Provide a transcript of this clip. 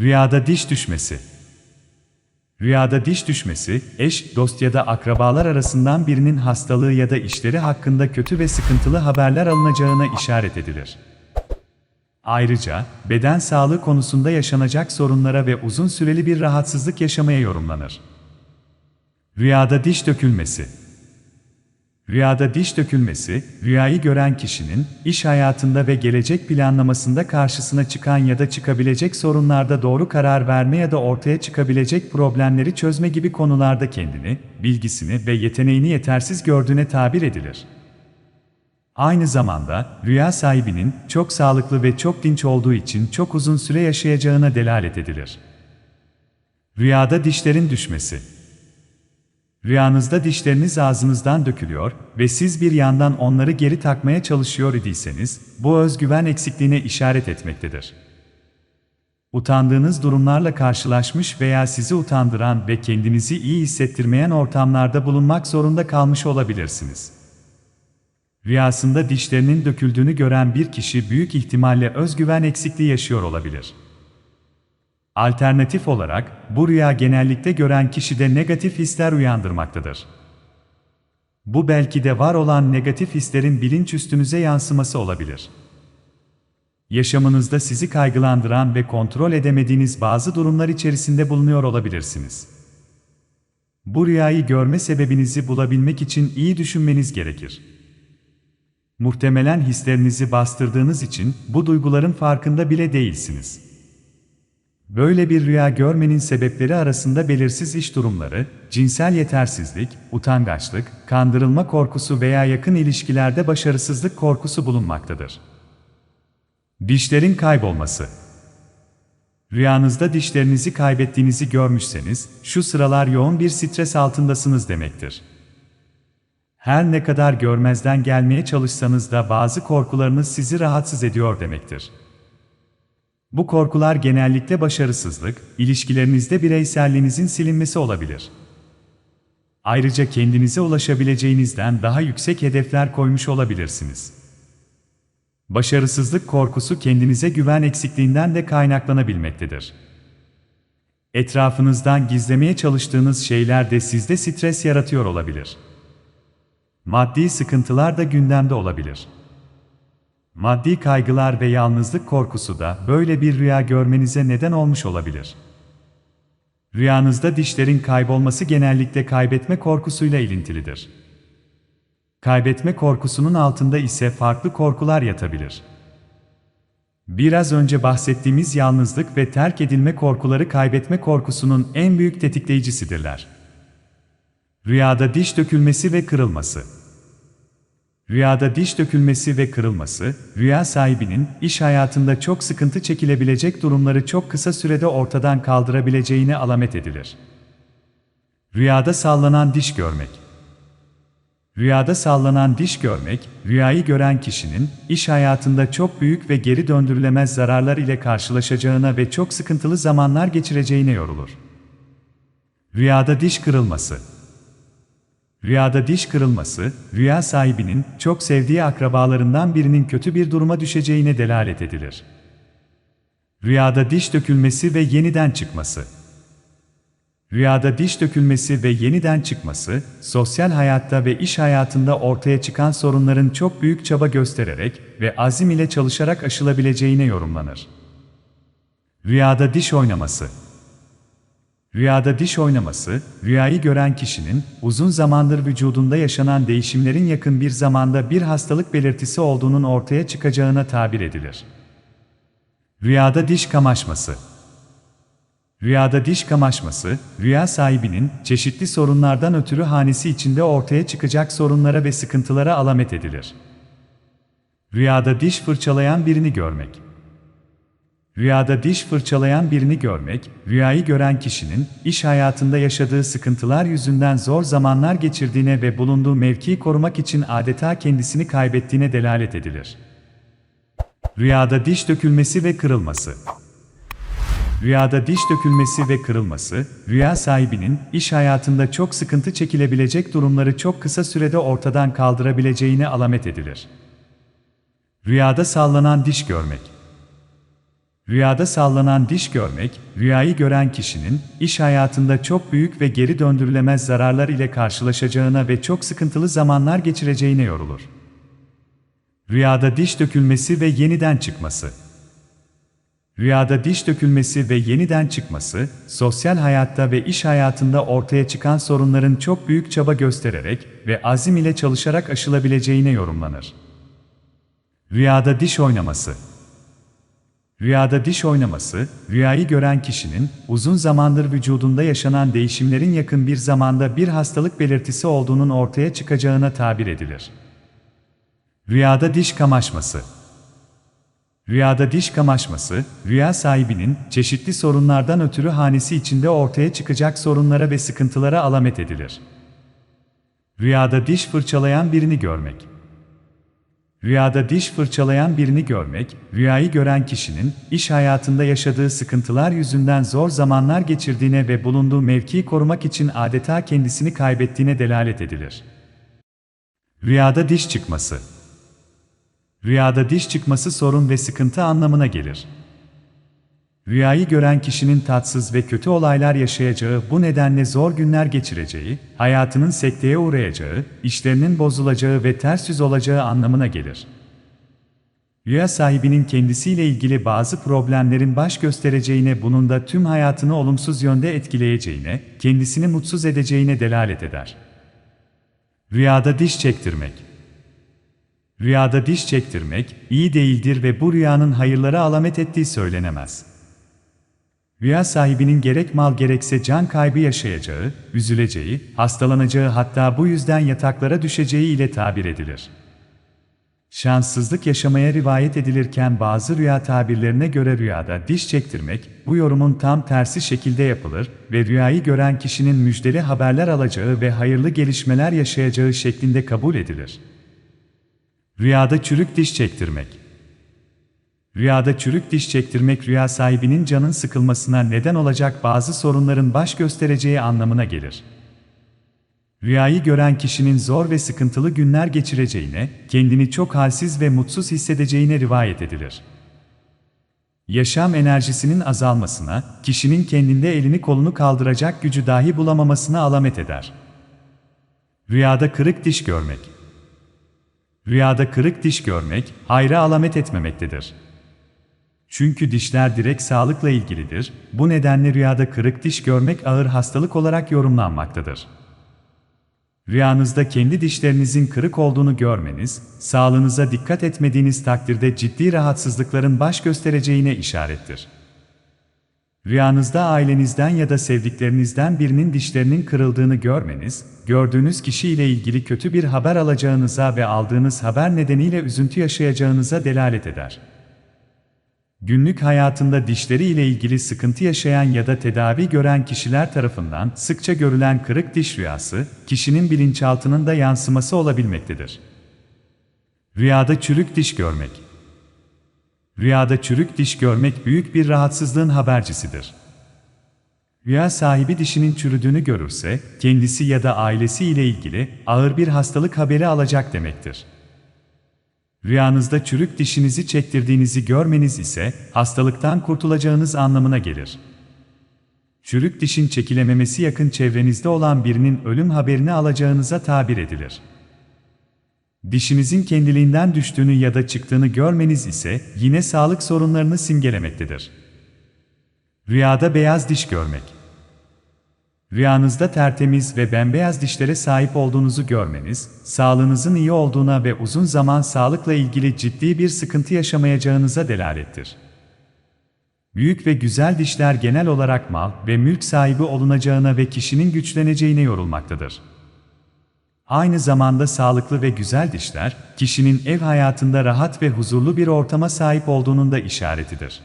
Rüyada diş düşmesi. Rüyada diş düşmesi, eş, dost ya da akrabalar arasından birinin hastalığı ya da işleri hakkında kötü ve sıkıntılı haberler alınacağına işaret edilir. Ayrıca, beden sağlığı konusunda yaşanacak sorunlara ve uzun süreli bir rahatsızlık yaşamaya yorumlanır. Rüyada diş dökülmesi. Rüyada diş dökülmesi, rüyayı gören kişinin iş hayatında ve gelecek planlamasında karşısına çıkan ya da çıkabilecek sorunlarda doğru karar verme ya da ortaya çıkabilecek problemleri çözme gibi konularda kendini, bilgisini ve yeteneğini yetersiz gördüğüne tabir edilir. Aynı zamanda, rüya sahibinin çok sağlıklı ve çok dinç olduğu için çok uzun süre yaşayacağına delalet edilir. Rüyada dişlerin düşmesi. Rüyanızda dişleriniz ağzınızdan dökülüyor ve siz bir yandan onları geri takmaya çalışıyor idiyseniz, bu özgüven eksikliğine işaret etmektedir. Utandığınız durumlarla karşılaşmış veya sizi utandıran ve kendinizi iyi hissettirmeyen ortamlarda bulunmak zorunda kalmış olabilirsiniz. Rüyasında dişlerinin döküldüğünü gören bir kişi büyük ihtimalle özgüven eksikliği yaşıyor olabilir. Alternatif olarak, bu rüya genellikle gören kişide negatif hisler uyandırmaktadır. Bu belki de var olan negatif hislerin bilinç üstünüze yansıması olabilir. Yaşamınızda sizi kaygılandıran ve kontrol edemediğiniz bazı durumlar içerisinde bulunuyor olabilirsiniz. Bu rüyayı görme sebebinizi bulabilmek için iyi düşünmeniz gerekir. Muhtemelen hislerinizi bastırdığınız için bu duyguların farkında bile değilsiniz. Böyle bir rüya görmenin sebepleri arasında belirsiz iş durumları, cinsel yetersizlik, utangaçlık, kandırılma korkusu veya yakın ilişkilerde başarısızlık korkusu bulunmaktadır. Dişlerin kaybolması Rüyanızda dişlerinizi kaybettiğinizi görmüşseniz, şu sıralar yoğun bir stres altındasınız demektir. Her ne kadar görmezden gelmeye çalışsanız da bazı korkularınız sizi rahatsız ediyor demektir. Bu korkular genellikle başarısızlık, ilişkilerinizde bireyselliğinizin silinmesi olabilir. Ayrıca kendinize ulaşabileceğinizden daha yüksek hedefler koymuş olabilirsiniz. Başarısızlık korkusu kendinize güven eksikliğinden de kaynaklanabilmektedir. Etrafınızdan gizlemeye çalıştığınız şeyler de sizde stres yaratıyor olabilir. Maddi sıkıntılar da gündemde olabilir. Maddi kaygılar ve yalnızlık korkusu da böyle bir rüya görmenize neden olmuş olabilir. Rüyanızda dişlerin kaybolması genellikle kaybetme korkusuyla ilintilidir. Kaybetme korkusunun altında ise farklı korkular yatabilir. Biraz önce bahsettiğimiz yalnızlık ve terk edilme korkuları kaybetme korkusunun en büyük tetikleyicisidirler. Rüyada diş dökülmesi ve kırılması Rüyada diş dökülmesi ve kırılması, rüya sahibinin iş hayatında çok sıkıntı çekilebilecek durumları çok kısa sürede ortadan kaldırabileceğine alamet edilir. Rüyada sallanan diş görmek Rüyada sallanan diş görmek, rüyayı gören kişinin iş hayatında çok büyük ve geri döndürülemez zararlar ile karşılaşacağına ve çok sıkıntılı zamanlar geçireceğine yorulur. Rüyada diş kırılması Rüyada diş kırılması, rüya sahibinin çok sevdiği akrabalarından birinin kötü bir duruma düşeceğine delalet edilir. Rüyada diş dökülmesi ve yeniden çıkması. Rüyada diş dökülmesi ve yeniden çıkması, sosyal hayatta ve iş hayatında ortaya çıkan sorunların çok büyük çaba göstererek ve azim ile çalışarak aşılabileceğine yorumlanır. Rüyada diş oynaması. Rüyada diş oynaması, rüyayı gören kişinin uzun zamandır vücudunda yaşanan değişimlerin yakın bir zamanda bir hastalık belirtisi olduğunun ortaya çıkacağına tabir edilir. Rüyada diş kamaşması Rüyada diş kamaşması, rüya sahibinin çeşitli sorunlardan ötürü hanesi içinde ortaya çıkacak sorunlara ve sıkıntılara alamet edilir. Rüyada diş fırçalayan birini görmek Rüyada diş fırçalayan birini görmek, rüyayı gören kişinin iş hayatında yaşadığı sıkıntılar yüzünden zor zamanlar geçirdiğine ve bulunduğu mevkiyi korumak için adeta kendisini kaybettiğine delalet edilir. Rüyada diş dökülmesi ve kırılması Rüyada diş dökülmesi ve kırılması, rüya sahibinin iş hayatında çok sıkıntı çekilebilecek durumları çok kısa sürede ortadan kaldırabileceğine alamet edilir. Rüyada sallanan diş görmek Rüyada sallanan diş görmek, rüyayı gören kişinin iş hayatında çok büyük ve geri döndürülemez zararlar ile karşılaşacağına ve çok sıkıntılı zamanlar geçireceğine yorulur. Rüyada diş dökülmesi ve yeniden çıkması. Rüyada diş dökülmesi ve yeniden çıkması, sosyal hayatta ve iş hayatında ortaya çıkan sorunların çok büyük çaba göstererek ve azim ile çalışarak aşılabileceğine yorumlanır. Rüyada diş oynaması. Rüyada diş oynaması, rüyayı gören kişinin uzun zamandır vücudunda yaşanan değişimlerin yakın bir zamanda bir hastalık belirtisi olduğunun ortaya çıkacağına tabir edilir. Rüyada diş kamaşması. Rüyada diş kamaşması, rüya sahibinin çeşitli sorunlardan ötürü hanesi içinde ortaya çıkacak sorunlara ve sıkıntılara alamet edilir. Rüyada diş fırçalayan birini görmek. Rüyada diş fırçalayan birini görmek, rüyayı gören kişinin iş hayatında yaşadığı sıkıntılar yüzünden zor zamanlar geçirdiğine ve bulunduğu mevkiyi korumak için adeta kendisini kaybettiğine delalet edilir. Rüyada diş çıkması Rüyada diş çıkması sorun ve sıkıntı anlamına gelir. Rüyayı gören kişinin tatsız ve kötü olaylar yaşayacağı, bu nedenle zor günler geçireceği, hayatının sekteye uğrayacağı, işlerinin bozulacağı ve ters yüz olacağı anlamına gelir. Rüya sahibinin kendisiyle ilgili bazı problemlerin baş göstereceğine, bunun da tüm hayatını olumsuz yönde etkileyeceğine, kendisini mutsuz edeceğine delalet eder. Rüyada diş çektirmek Rüyada diş çektirmek iyi değildir ve bu rüyanın hayırlara alamet ettiği söylenemez. Rüya sahibinin gerek mal gerekse can kaybı yaşayacağı, üzüleceği, hastalanacağı hatta bu yüzden yataklara düşeceği ile tabir edilir. Şanssızlık yaşamaya rivayet edilirken bazı rüya tabirlerine göre rüyada diş çektirmek, bu yorumun tam tersi şekilde yapılır ve rüyayı gören kişinin müjdeli haberler alacağı ve hayırlı gelişmeler yaşayacağı şeklinde kabul edilir. Rüyada çürük diş çektirmek. Rüyada çürük diş çektirmek rüya sahibinin canın sıkılmasına neden olacak bazı sorunların baş göstereceği anlamına gelir. Rüyayı gören kişinin zor ve sıkıntılı günler geçireceğine, kendini çok halsiz ve mutsuz hissedeceğine rivayet edilir. Yaşam enerjisinin azalmasına, kişinin kendinde elini kolunu kaldıracak gücü dahi bulamamasına alamet eder. Rüyada kırık diş görmek. Rüyada kırık diş görmek, hayra alamet etmemektedir. Çünkü dişler direkt sağlıkla ilgilidir, bu nedenle rüyada kırık diş görmek ağır hastalık olarak yorumlanmaktadır. Rüyanızda kendi dişlerinizin kırık olduğunu görmeniz, sağlığınıza dikkat etmediğiniz takdirde ciddi rahatsızlıkların baş göstereceğine işarettir. Rüyanızda ailenizden ya da sevdiklerinizden birinin dişlerinin kırıldığını görmeniz, gördüğünüz kişi ile ilgili kötü bir haber alacağınıza ve aldığınız haber nedeniyle üzüntü yaşayacağınıza delalet eder. Günlük hayatında dişleri ile ilgili sıkıntı yaşayan ya da tedavi gören kişiler tarafından sıkça görülen kırık diş rüyası, kişinin bilinçaltının da yansıması olabilmektedir. Rüyada çürük diş görmek Rüyada çürük diş görmek büyük bir rahatsızlığın habercisidir. Rüya sahibi dişinin çürüdüğünü görürse, kendisi ya da ailesi ile ilgili ağır bir hastalık haberi alacak demektir. Rüyanızda çürük dişinizi çektirdiğinizi görmeniz ise hastalıktan kurtulacağınız anlamına gelir. Çürük dişin çekilememesi yakın çevrenizde olan birinin ölüm haberini alacağınıza tabir edilir. Dişinizin kendiliğinden düştüğünü ya da çıktığını görmeniz ise yine sağlık sorunlarını simgelemektedir. Rüyada beyaz diş görmek. Rüyanızda tertemiz ve bembeyaz dişlere sahip olduğunuzu görmeniz, sağlığınızın iyi olduğuna ve uzun zaman sağlıkla ilgili ciddi bir sıkıntı yaşamayacağınıza delalettir. Büyük ve güzel dişler genel olarak mal ve mülk sahibi olunacağına ve kişinin güçleneceğine yorulmaktadır. Aynı zamanda sağlıklı ve güzel dişler, kişinin ev hayatında rahat ve huzurlu bir ortama sahip olduğunun da işaretidir.